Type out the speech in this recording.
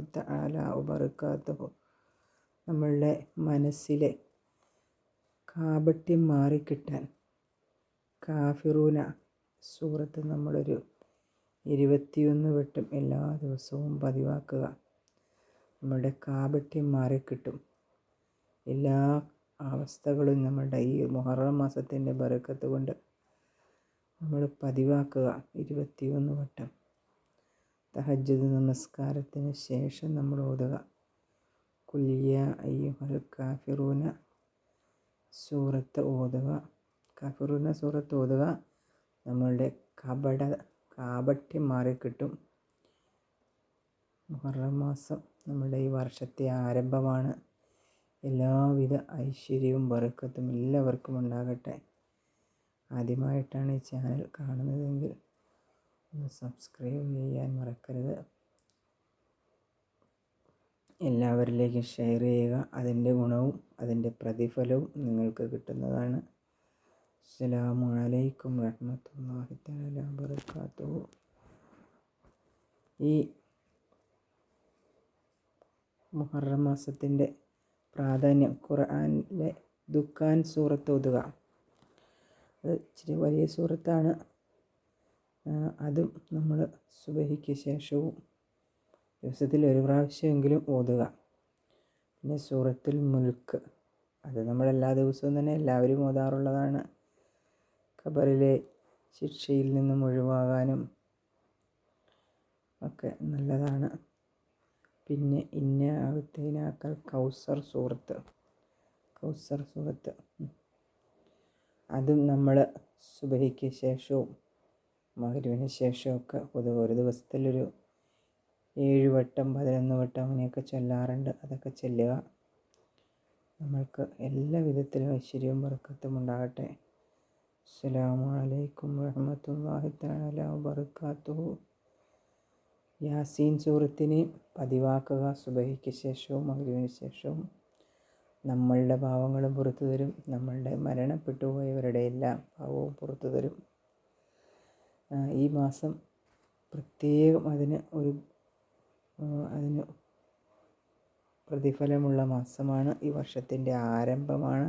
വബറകാതുഹു നമ്മളുടെ മനസ്സിലെ കാപട്യം മാറിക്കിട്ടാൻ കാഫിറൂന സൂറത്ത് നമ്മളൊരു ഇരുപത്തിയൊന്ന് വട്ടം എല്ലാ ദിവസവും പതിവാക്കുക. നമ്മളുടെ കാപട്യം മാറിക്കിട്ടും. എല്ലാ അവസ്ഥകളും നമ്മളുടെ ഈ മുഹറം മാസത്തിന്റെ ബറക്കത്ത് കൊണ്ട് നമ്മൾ പതിവാക്കുക. ഇരുപത്തിയൊന്ന് വട്ടം. തഹജ്ജുദ് നമസ്കാരത്തിന് ശേഷം നമ്മൾ ഓതുക. കുല്യ അയ്യുഹൽ കാഫിറൂന സൂറത്ത് ഓതുക. കാഫിറൂന സൂറത്ത് ഓതുക. നമ്മളുടെ കപട കാപട്യം മാറിക്കിട്ടും. മുഹറം മാസം നമ്മുടെ ഈ വർഷത്തെ ആരംഭമാണ്. എല്ലാവിധ ഐശ്വര്യവും ബർക്കത്തും എല്ലാവർക്കും ഉണ്ടാകട്ടെ. ആദ്യമായിട്ടാണ് ഈ ചാനൽ കാണുന്നതെങ്കിൽ ഒന്ന് സബ്സ്ക്രൈബ് ചെയ്യാൻ മറക്കരുത്. എല്ലാവരിലേക്കും ഷെയർ ചെയ്യുക. അതിന്റെ ഗുണവും അതിന്റെ പ്രതിഫലവും നിങ്ങൾക്ക് കിട്ടുന്നതാണ്. അസ്സലാമു അലൈക്കും വറഹ്മത്തുള്ളാഹി തആല വബറകാതുഹു. ഈ മുഹറം മാസത്തിന്റെ പ്രാധാന്യം ഖുർആനിലെ ദുഃഖാൻ സൂറത്ത് ഓതുക. അത് ഇച്ചിരി വലിയ സൂറത്താണ്. അതും നമ്മൾ സുബഹിക്ക് ശേഷവും ദിവസത്തിൽ ഒരു പ്രാവശ്യമെങ്കിലും ഓതുക. പിന്നെ സൂറത്തുൽ മുൽക്ക് അത് നമ്മൾ എല്ലാ ദിവസവും തന്നെ എല്ലാവരും ഓതാറുള്ളതാണ്. ഖബറിലെ ശിക്ഷയിൽ നിന്നും ഒഴിവാകാനും ഒക്കെ നല്ലതാണ്. പിന്നെ ഇന്ന അകത്തേനാക്കൽ കൗസർ സൂറത്ത് കൗസർ സൂറത്ത്. അതും നമ്മൾ സുബഹിക്ക് ശേഷവും മകരുവിന് ശേഷമൊക്കെ പൊതുവെ ഒരു ദിവസത്തിലൊരു ഏഴ് വട്ടം പതിനൊന്ന് വട്ടം അങ്ങനെയൊക്കെ ചൊല്ലാറുണ്ട്. അതൊക്കെ ചൊല്ലുക. നമ്മൾക്ക് എല്ലാ വിധത്തിലും ഐശ്വര്യവും ബർക്കത്തും ഉണ്ടാകട്ടെ. അസ്സലാമു അലൈക്കും വറഹ്മത്തുള്ളാഹി തആല യാസീൻ സൂറത്തിന് പതിവാക്കുക. സുബഹിക്ക് ശേഷവും മകരുവിന് ശേഷവും നമ്മളുടെ പാവങ്ങളും പുറത്തു തരും. നമ്മളുടെ മരണപ്പെട്ടു പോയവരുടെ എല്ലാ പാവവും പുറത്തു തരും. ഈ മാസം പ്രത്യേകം അതിന് ഒരു അതിന് പ്രതിഫലമുള്ള മാസമാണ്. ഈ വർഷത്തിന്റെ ആരംഭമാണ്.